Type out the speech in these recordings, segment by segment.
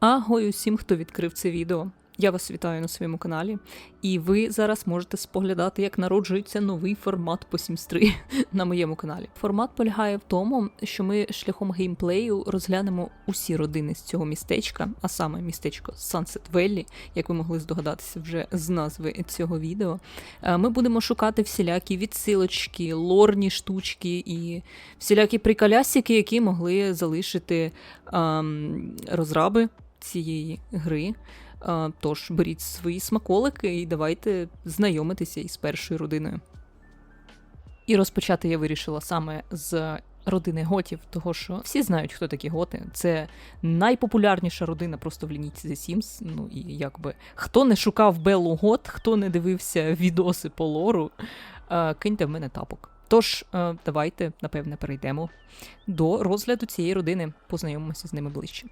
Агой усім, хто відкрив це відео. Я вас вітаю на своєму каналі, і ви зараз можете споглядати, як народжується новий формат по Sims 3 на моєму каналі. Формат полягає в тому, що ми шляхом геймплею розглянемо усі родини з цього містечка, а саме містечко Sunset Valley, як ви могли здогадатися вже з назви цього відео. Е, Ми будемо шукати всілякі відсилочки, лорні штучки і всілякі приколясики, які могли залишити ем, розраби цієї гри. Тож беріть свої смаколики і давайте знайомитися із першою родиною. І розпочати я вирішила саме з родини готів, того що всі знають, хто такі готи. Це найпопулярніша родина просто в лінійці The Sims. Ну і якби хто не шукав Беллу Гот, хто не дивився відоси по лору, киньте в мене тапок. Тож, давайте, напевне, перейдемо до розгляду цієї родини, познайомимося з ними ближче.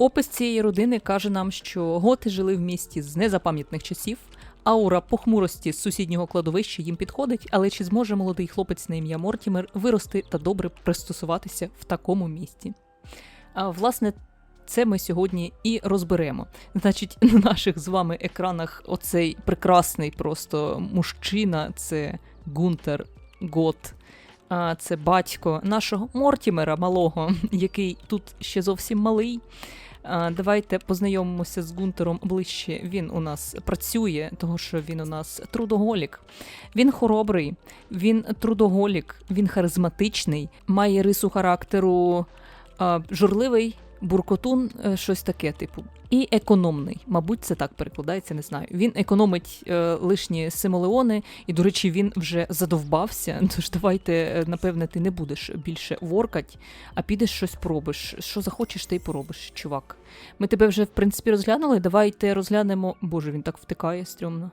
Опис цієї родини каже нам, що готи жили в місті з незапам'ятних часів. Аура похмурості з сусіднього кладовища їм підходить, але чи зможе молодий хлопець на ім'я Мортімер вирости та добре пристосуватися в такому місті? А, власне, це ми сьогодні і розберемо. Значить, на наших з вами екранах оцей прекрасний просто мужчина це Гунтер Гот. Це батько нашого Мортімера малого, який тут ще зовсім малий. Давайте познайомимося з Гунтером ближче. Він у нас працює, тому що він у нас трудоголік. Він хоробрий, він трудоголік, він харизматичний, має рису характеру журливий, буркотун, е, щось таке, типу. І економний. Мабуть, це так перекладається, не знаю. Він економить е, лишні симолеони, і, до речі, він вже задовбався. Тож давайте, е, напевне, ти не будеш більше воркать, а підеш щось пробиш. Що захочеш, ти поробиш, чувак. Ми тебе вже, в принципі, розглянули. Давайте розглянемо. Боже, він так втикає стрьомно.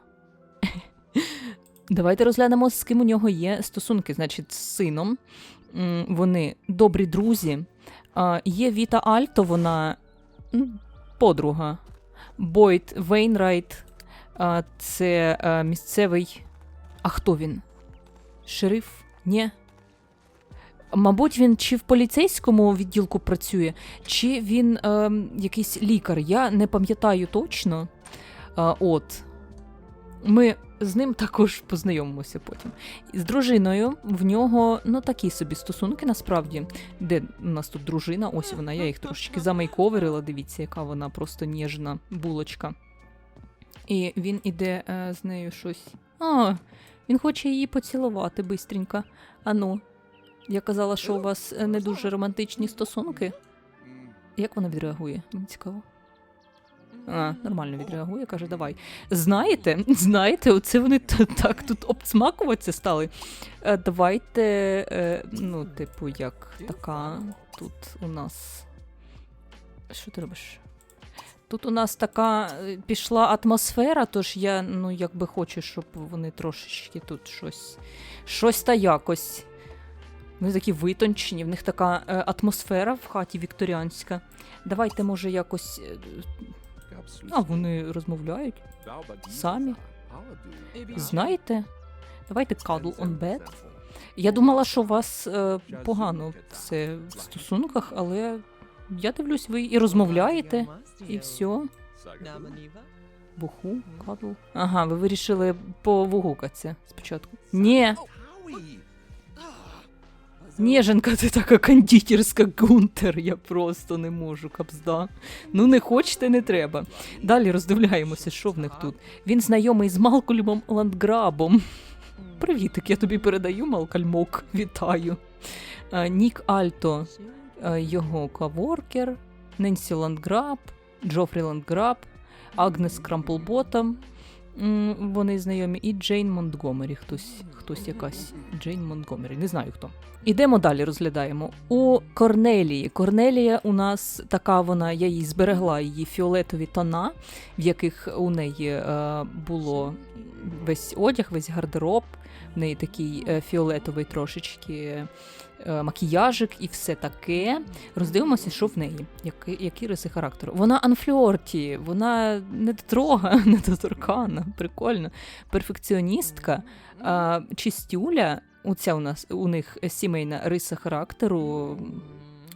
Давайте розглянемо, з ким у нього є стосунки. Значить, з сином. Вони добрі друзі. А, Є Віта Альто, вона подруга. Бойт Вейнрайт. а, Це а, місцевий. А хто він? Шериф? Ні. Мабуть, він чи в поліцейському відділку працює, чи він е, якийсь лікар. Я не пам'ятаю точно. А, от. Ми з ним також познайомимося потім. З дружиною в нього ну такі собі стосунки насправді. Де у нас тут дружина? Ось вона, я їх трошечки замейковерила. Дивіться, яка вона просто ніжна булочка. І він іде е, з нею щось. А, він хоче її поцілувати бистренько. Ану, я казала, що у вас е, не дуже романтичні стосунки. Як вона відреагує? Мені цікаво. А, нормально відреагує, каже, давай. Знаєте, знаєте, оце вони так тут обцмакуватися стали. Е, давайте, е, ну, типу, як така тут у нас. Що ти робиш? Тут у нас така е, пішла атмосфера, тож я, ну, якби хочу, щоб вони трошечки тут щось. Щось та якось. Вони такі витончені, в них така атмосфера в хаті вікторіанська. Давайте, може, якось. А, вони розмовляють. Самі. Знаєте? Давайте cuddle on bed. Я думала, що у вас е, погано все в стосунках, але я дивлюсь, ви і розмовляєте, і все. Буху, кадл. Ага, ви вирішили повугукатися спочатку. Ні, Неженка, ти така кондитерська Гунтер. Я просто не можу, капзда. Ну не хочете, не треба. Далі роздивляємося, що в них тут. Він знайомий з Малкольмом Ландграбом. Привітик, я тобі передаю, Малкольмок. Вітаю. Нік Альто, його каворкер, Ненсі Ландграб, Джофрі Ландграб, Агнес Крамплботом. Вони знайомі, і Джейн Монтгомері. Хтось, хтось якась Джейн Монтгомері, не знаю хто. Ідемо далі, розглядаємо. У Корнелії. Корнелія у нас така вона, я їй зберегла її фіолетові тона, в яких у неї е, було весь одяг, весь гардероб. В неї такий е, фіолетовий трошечки макіяжик і все таке. Роздивимося, що в неї, які, які риси характеру. Вона анфльорті, вона недотрога, недоторкана, прикольно. Перфекціоністка, чистюля. Оця у нас у них сімейна риса характеру.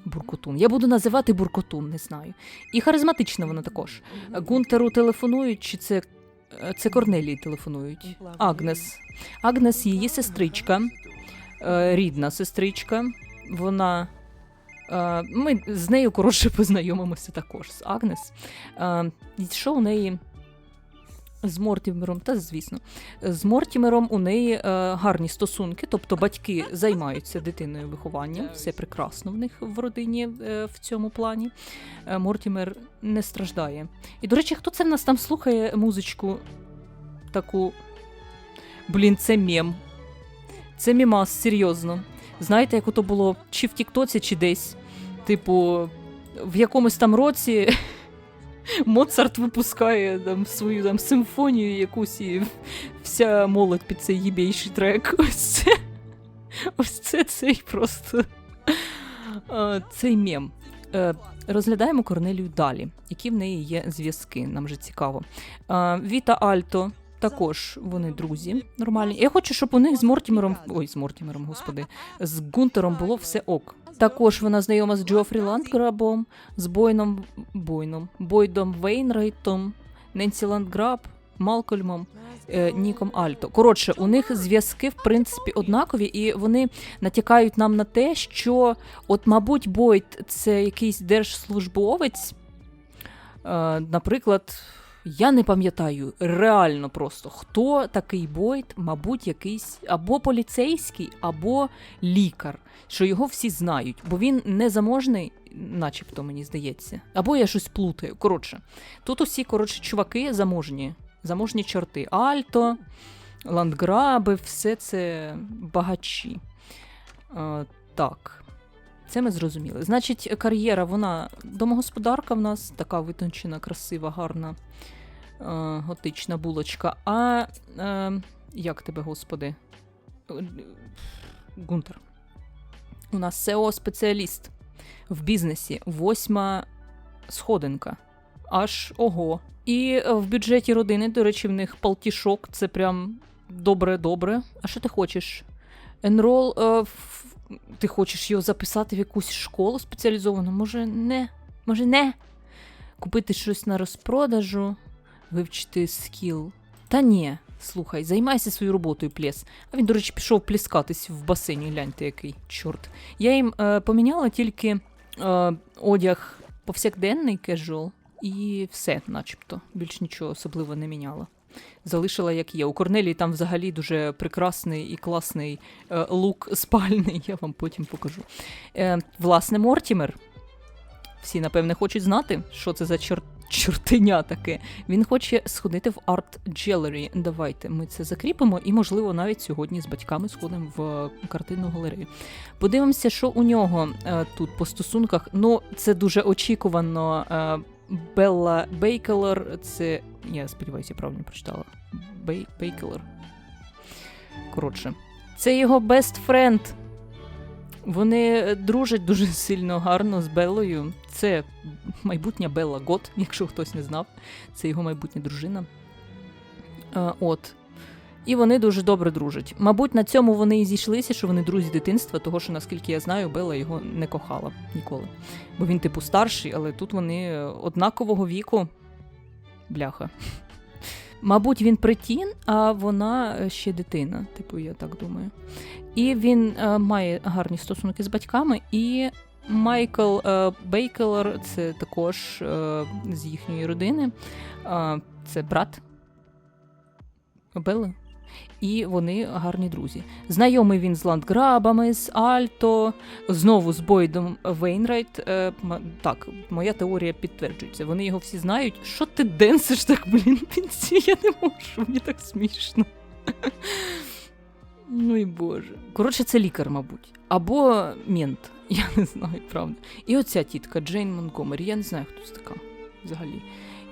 Буркотун. Я буду називати Буркотун, не знаю. І харизматична вона також. Гунтеру телефонують, чи це, е, це Корнелії телефонують? Агнес. Агнес її сестричка, е, рідна сестричка. Вона. е, Ми з нею коротше познайомимося також з Агнес. Е, Що у неї з Мортімером? Та звісно, з Мортімером у неї е, гарні стосунки, тобто батьки займаються дитиною вихованням, все прекрасно в них в родині е, в цьому плані. Е, Мортімер не страждає. І, до речі, хто це в нас там слухає музичку таку. Блін, це мем. Це мімас, серйозно. Знаєте, як ото було чи в Тіктоці, чи десь. Типу, в якомусь там році Моцарт випускає там свою там симфонію якусь і вся молодь під цей їбейший трек. Ось це. Ось це цей просто. Цей мем. Е, Розглядаємо Корнелію далі, які в неї є зв'язки, нам же цікаво. Е, Віта Альто. Також вони друзі нормальні. Я хочу, щоб у них з Мортімером, ой, з Мортімером, господи, з Гунтером було все ок. Також вона знайома з Джофрі Ландграбом, з Бойном Бойном, Бойдом Вейнрейтом, Ненсі Ландграб, Малкольмом, е, Ніком Альто. Коротше, у них зв'язки в принципі однакові, і вони натякають нам на те, що, от, мабуть, Бойд це якийсь держслужбовець. Е, наприклад, я не пам'ятаю реально просто, хто такий Бойд, мабуть, якийсь або поліцейський, або лікар, що його всі знають, бо він не заможний, начебто мені здається. Або я щось плутаю. Коротше, тут усі коротше, чуваки заможні, заможні чорти. Альто, ландграби, все це багачі. Е, так. Це ми зрозуміли. Значить, кар'єра, вона домогосподарка в нас, така витончена, красива, гарна, е, готична булочка. А е, як тебе, господи? Е, Гунтер. У нас SEO-спеціаліст в бізнесі, восьма сходинка. Аж ого. І в бюджеті родини, до речі, в них палтішок, це прям добре-добре. А що ти хочеш? Енрол. Е. Ти хочеш його записати в якусь школу спеціалізовану? Може, не? Може, не? Купити щось на розпродажу, вивчити скіл. Та ні, слухай, займайся своєю роботою, плес. А він, до речі, пішов плескатись в басейні, гляньте, який чорт. Я їм е, поміняла тільки е, одяг повсякденний кежуал, і все, начебто. Більш нічого особливо не міняла. Залишила, як є. У Корнелії там взагалі дуже прекрасний і класний е, лук спальний, я вам потім покажу. Е, власне, Мортімер. Всі, напевне, хочуть знати, що це за чор... чортеня таке. Він хоче сходити в Art Gallery. Давайте ми це закріпимо, і, можливо, навіть сьогодні з батьками сходимо в картинну галерею. Подивимося, що у нього е, тут по стосунках. Ну, це дуже очікувано. Е, Белла Бейкелер, це. Я сподіваюся, я правильно прочитала. Бей... Бейкелер. Коротше, це його best friend. Вони дружать дуже сильно гарно з Беллою. Це майбутня Белла Гот, якщо хтось не знав. Це його майбутня дружина. Е, от. І вони дуже добре дружать. Мабуть, на цьому вони і зійшлися, що вони друзі дитинства, того що, наскільки я знаю, Белла його не кохала ніколи. Бо він, типу, старший, але тут вони однакового віку. Бляха. Мабуть, він притін, а вона ще дитина, типу, я так думаю. І він е, має гарні стосунки з батьками, і Майкл е, Бейкелер це також е, з їхньої родини. Е, це брат Белли. І вони гарні друзі. Знайомий він з ландграбами, з Альто, знову з Бойдом Вейнрайт. Е, так, моя теорія підтверджується. Вони його всі знають. Що ти денсиш так, блін, пінці? Я не можу, мені так смішно. Ну і боже. Коротше, це лікар, мабуть. Або мент. Я не знаю, правда. І оця тітка Джейн Монкомері. Я не знаю, хто це така взагалі.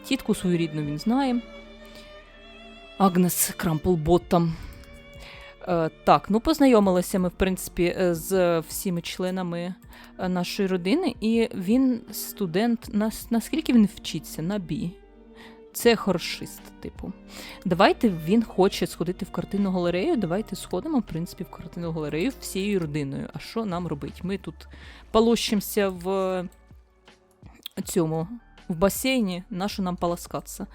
Тітку свою рідну він знає. Агнес Крамплботтом. Е, так, ну познайомилися ми, в принципі, е, з всіми членами е, нашої родини, і він студент. На, наскільки він вчиться? На бі. Це хорошист, типу. Давайте він хоче сходити в картинну галерею. Давайте сходимо, в принципі, в картинну галерею всією родиною. А що нам робить? Ми тут полощимося в цьому. В басейні, нащо нам полоскатися?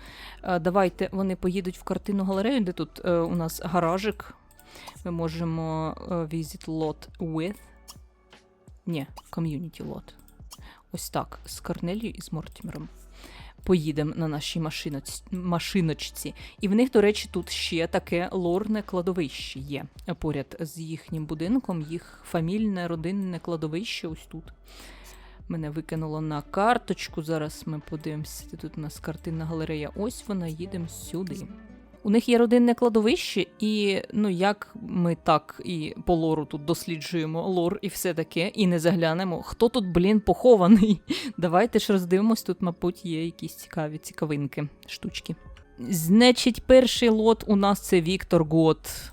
Е, Давайте вони поїдуть в картинну галерею, де тут е, у нас гаражик. Ми можемо е, visit lot with. Ні, community lot. Ось так. З Корнелією і з Мортімером. Поїдемо на нашій машиночці. І в них, до речі, тут ще таке лорне кладовище є. Поряд з їхнім будинком, їх фамільне, родинне кладовище ось тут. Мене викинуло на карточку. Зараз ми подивимося. Тут у нас картинна галерея. Ось вона, їдемо сюди. У них є родинне кладовище, і ну як ми так і по лору тут досліджуємо лор і все таке, і не заглянемо, хто тут, блін, похований. Давайте ж роздивимось, тут, мабуть, є якісь цікаві цікавинки, штучки. Значить, перший лот у нас це Віктор Гот.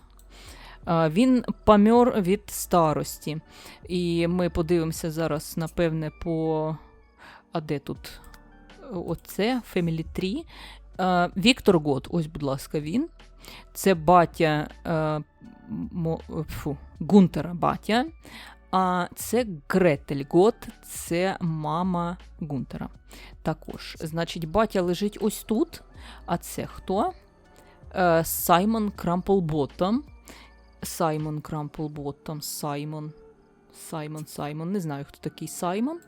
Він помер від старості. І ми подивимося зараз, напевне, по. А де тут? Оце Family Tree. Е, Віктор Гот, ось, будь ласка, він. Це батя фу, Гунтера батя. А це Гретель Гот, це мама Гунтера. Також, значить, батя лежить ось тут. А це хто? Е, Саймон Крамплботом. Саймон Крамплботом. Саймон. Саймон, Саймон. Не знаю, хто такий Саймон.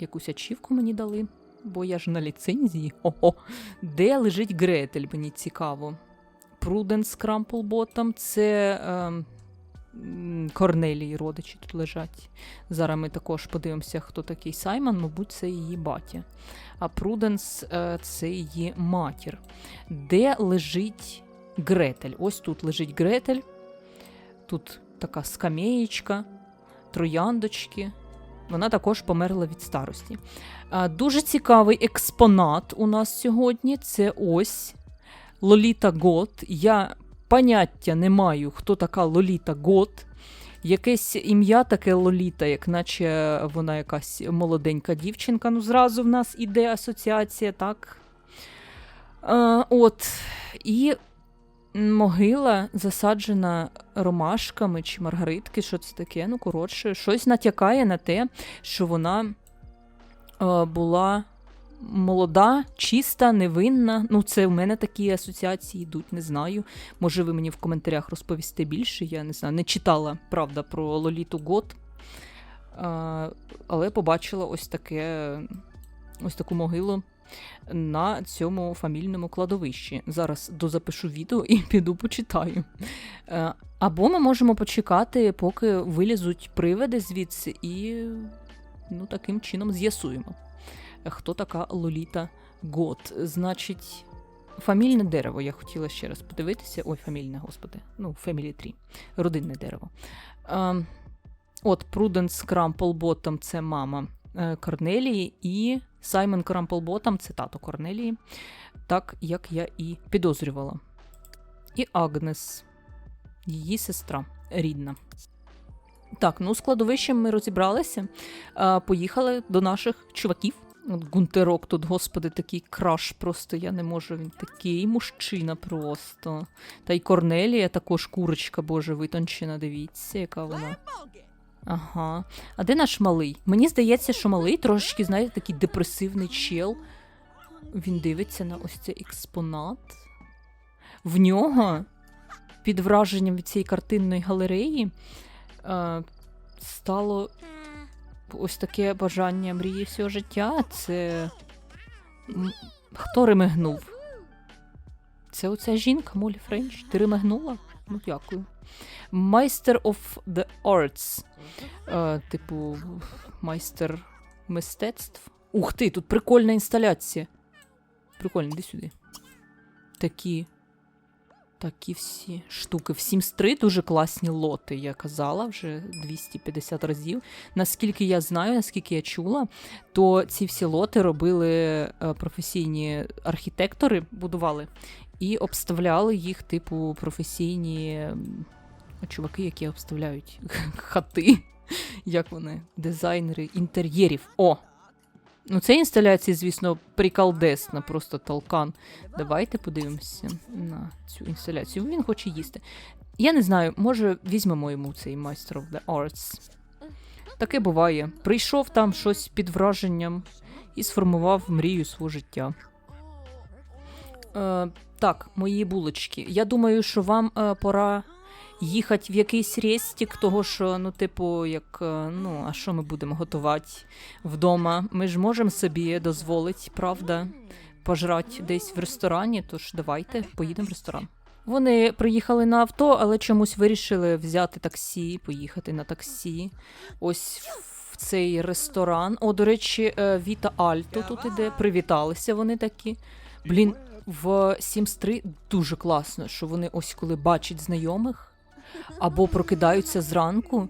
Якусь ачівку мені дали, бо я ж на ліцензії. Ого. Де лежить Гретель, мені цікаво. Пруденс Крамплботом це ем, м, Корнелії родичі тут лежать. Зараз ми також подивимося, хто такий Саймон, мабуть, це її батя. А Пруденс е, це її матір. Де лежить Гретель? Ось тут лежить Гретель. Тут така скамеєчка, трояндочки. Вона також померла від старості. Дуже цікавий експонат у нас сьогодні. Це ось Лоліта Гот. Я поняття не маю, хто така Лоліта Гот. Якесь ім'я таке Лоліта, як наче вона якась молоденька дівчинка. Ну, зразу в нас іде асоціація, так? А, от. І могила засаджена ромашками чи маргаритки, що це таке. Ну, коротше, щось натякає на те, що вона е, була молода, чиста, невинна. Ну, це в мене такі асоціації йдуть, не знаю. Може, ви мені в коментарях розповісте більше. Я не знаю, не читала, правда, про Лоліту Гот. Е, але побачила ось таке, ось таку могилу на цьому фамільному кладовищі. Зараз дозапишу відео і піду почитаю. Е, Або ми можемо почекати, поки вилізуть привиди звідси, і ну, таким чином з'ясуємо, хто така Лоліта Гот. Значить, фамільне дерево. Я хотіла ще раз подивитися. Ой, фамільне, господи. Ну, Family Tree. Родинне дерево. Е, От Пруденс Крамплботом це мама е, Корнелії, і Саймон Крамплботом це тато Корнелії, так як я і підозрювала. І Агнес, її сестра рідна. Так, ну з кладовищем ми розібралися. Поїхали до наших чуваків. Гунтерок тут, господи, такий краш просто, я не можу. Він такий мужчина просто. Та й Корнелія також курочка, боже, витончена, дивіться, яка вона. Ага. А де наш малий? Мені здається, що малий трошечки, знаєте, такий депресивний чел. Він дивиться на ось цей експонат. В нього, під враженням від цієї картинної галереї, е, стало ось таке бажання мрії всього життя. Це. Хто ремигнув? Це оця жінка, Молі Френч. Ти ремигнула? Ну, дякую. Майстер of the Arts. Е, типу, майстер мистецтв. Ух ти, тут прикольна інсталяція. Прикольно, іди сюди. Такі. Такі всі штуки. В Sims 3 дуже класні лоти, я казала вже 250 разів. Наскільки я знаю, наскільки я чула, то ці всі лоти робили е, професійні архітектори, будували і обставляли їх, типу, професійні чуваки, які обставляють хати. Як вони? Дизайнери інтер'єрів. О! Ну, це інсталяція, звісно, приколдесна, просто толкан. Давайте подивимося на цю інсталяцію. Він хоче їсти. Я не знаю, може візьмемо йому цей Master of the Arts. Таке буває. Прийшов там щось під враженням і сформував мрію свого життя. Е, так, мої булочки. Я думаю, що вам е, пора їхати в якийсь рестик, того що, ну, типу, як, е, ну, а що ми будемо готувати вдома? Ми ж можемо собі дозволити, правда, пожрати десь в ресторані, тож давайте поїдемо в ресторан. Вони приїхали на авто, але чомусь вирішили взяти таксі, поїхати на таксі. Ось в цей ресторан. О, до речі, е, Віта Альто тут іде. Привіталися вони такі. Блін, в Sims 3 дуже класно, що вони ось коли бачать знайомих або прокидаються зранку,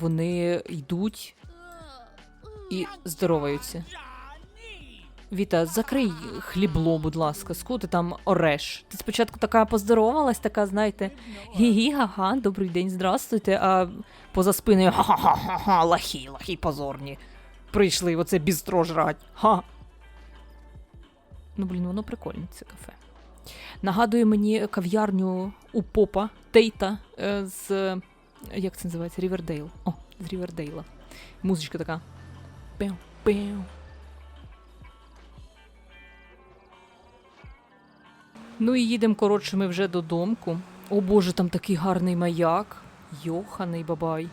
вони йдуть і здороваються. Віта, закрий хлібло, будь ласка, ску ти там ореш. Ти спочатку така поздоровалась, така, знаєте, гі-гі, га-га, добрий день, здравствуйте, а поза спиною ха-ха-ха-ха, лахі, лахі позорні. Прийшли оце бістро жрать. Ха. Ну, блін, воно прикольне, це кафе. Нагадує мені кав'ярню у попа Тейта е, з. Як це називається? Рівердейл. О, з Рівердейла. Музичка така. Пеу-пеу. Ну і їдемо, коротше, ми вже додомку. О боже, там такий гарний маяк. Йоханий бабай.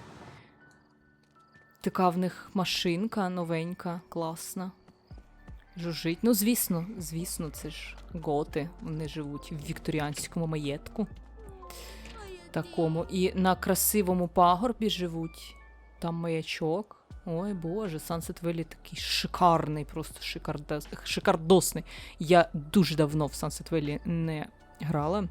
Така в них машинка новенька, класна. Жужить. Ну, звісно, звісно, це ж готи. Вони живуть в вікторіанському маєтку. Такому. І на красивому пагорбі живуть. Там маячок. Ой боже, Sunset Valley такий шикарний, просто шикардос, шикардосний. Я дуже давно в Sunset Valley не грала.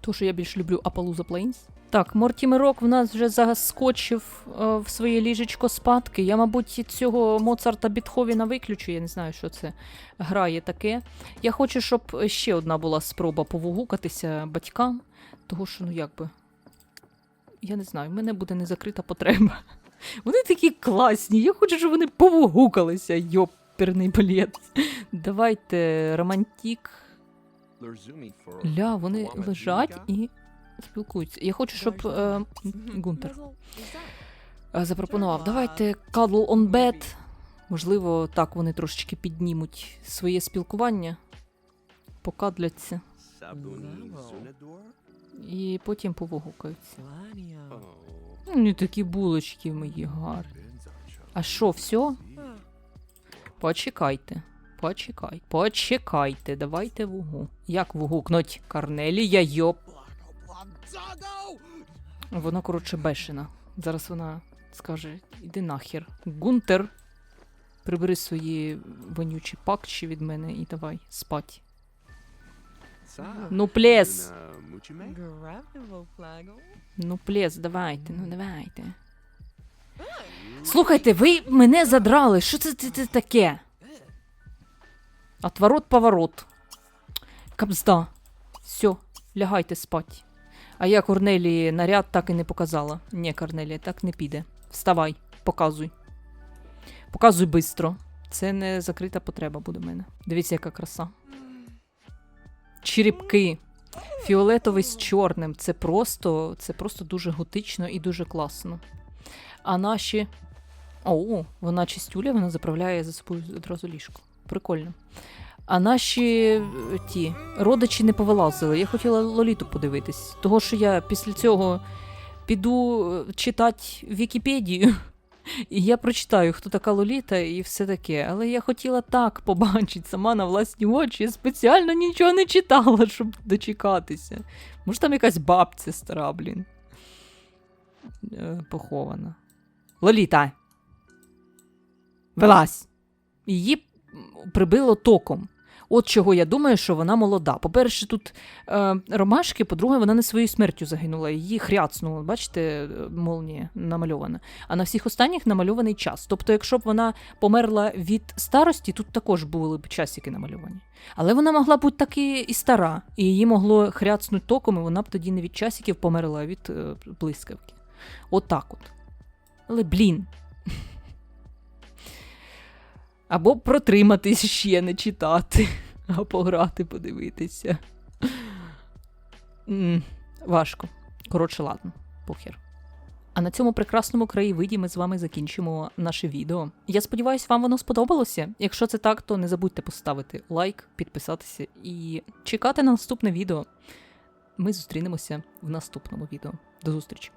То, що я більш люблю Appaloosa Plains. Так, Мортімерок в нас вже заскочив е, в своє ліжечко спадки. Я, мабуть, цього Моцарта Бітховіна виключу. Я не знаю, що це грає таке. Я хочу, щоб ще одна була спроба повугукатися батькам, того що, ну як би. Я не знаю, в мене буде незакрита потреба. Вони такі класні. Я хочу, щоб вони повугукалися, йоперний балет. Давайте романтік. Ля, вони лежать і спілкуються. Я хочу, щоб е, Гунтер е, запропонував. Давайте cuddle on bed. Можливо, так вони трошечки піднімуть своє спілкування, покадляться і потім повугукаються. Ну, Не такі булочки мої гарні. А що, все? Почекайте. Почекайте. Почекайте. Давайте вугу. Як вугукнуть? Карнелія, йоп. Вона, коротше, бешена. Зараз вона скаже: іди нахер. Гунтер. Прибери свої вонючі пакчі від мене і давай спать. Ну, плес. Ну, плес, давайте, ну давайте. Слухайте, ви мене задрали. Що це, це, це таке? Отворот поворот. Кабзда. Все, лягайте спать. А я Корнелії наряд так і не показала. Ні, Корнелія, так не піде. Вставай, показуй. Показуй бистро. Це не закрита потреба буде в мене. Дивіться, яка краса. Черепки. Фіолетовий з чорним. Це просто, це просто дуже готично і дуже класно. А наші. О, вона чистюля, вона заправляє за собою одразу ліжко. Прикольно. А наші е, ті родичі не повилазили. Я хотіла Лоліту подивитись. Того, що я після цього піду е, читати Вікіпедію. І я прочитаю, хто така Лоліта і все таке. Але я хотіла так побачити сама на власні очі. Я спеціально нічого не читала, щоб дочекатися. Може, там якась бабця стара, блін. е, Похована. Лоліта. Вилазь. Її прибило током. От чого я думаю, що вона молода. По-перше, тут е, ромашки, по-друге, вона не своєю смертю загинула. Її хряцнуло, бачите, е, молнія намальована. А на всіх останніх намальований час. Тобто, якщо б вона померла від старості, тут також були б часики намальовані. Але вона могла бути таки і стара, і її могло хряцнути током, і вона б тоді не від часиків померла, а від е, блискавки. От так от. Але блін. Або протриматись ще не читати, а пограти, подивитися. Важко. Коротше, ладно, похер. А на цьому прекрасному краєвиді ми з вами закінчимо наше відео. Я сподіваюся, вам воно сподобалося. Якщо це так, то не забудьте поставити лайк, підписатися і чекати на наступне відео. Ми зустрінемося в наступному відео. До зустрічі!